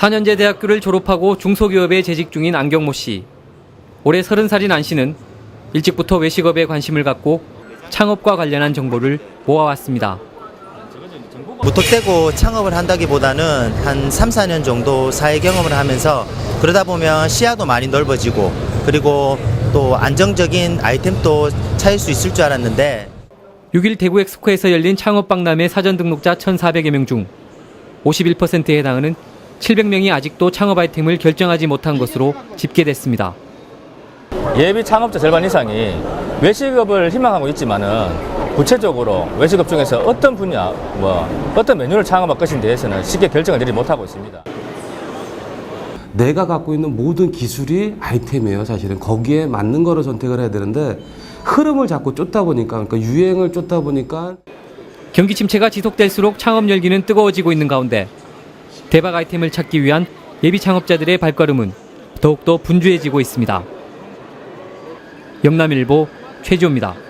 4년제 대학교를 졸업하고 중소기업에 재직 중인 안경모 씨. 올해 30살인 안 씨는 일찍부터 외식업에 관심을 갖고 창업과 관련한 정보를 모아왔습니다. 무턱대고 창업을 한다기보다는 한 3, 4년 정도 사회 경험을 하면서 그러다 보면 시야도 많이 넓어지고 그리고 또 안정적인 아이템도 찾을 수 있을 줄 알았는데 6일 대구 엑스코에서 열린 창업 박람회 사전 등록자 1,400여 명 중 51%에 해당하는 700명이 아직도 창업 아이템을 결정하지 못한 것으로 집계됐습니다. 예비 창업자 절반 이상이 외식업을 희망하고 있지만은 구체적으로 외식업 중에서 어떤 분야, 뭐 어떤 메뉴를 창업할 것인 대해서는 쉽게 결정을 내리지 못하고 있습니다. 내가 갖고 있는 모든 기술이 아이템이에요, 사실은. 거기에 맞는 거를 선택을 해야 되는데 흐름을 자꾸 쫓다 보니까, 그러니까 유행을 쫓다 보니까 경기 침체가 지속될수록 창업 열기는 뜨거워지고 있는 가운데 대박 아이템을 찾기 위한 예비 창업자들의 발걸음은 더욱더 분주해지고 있습니다. 영남일보 최지호입니다.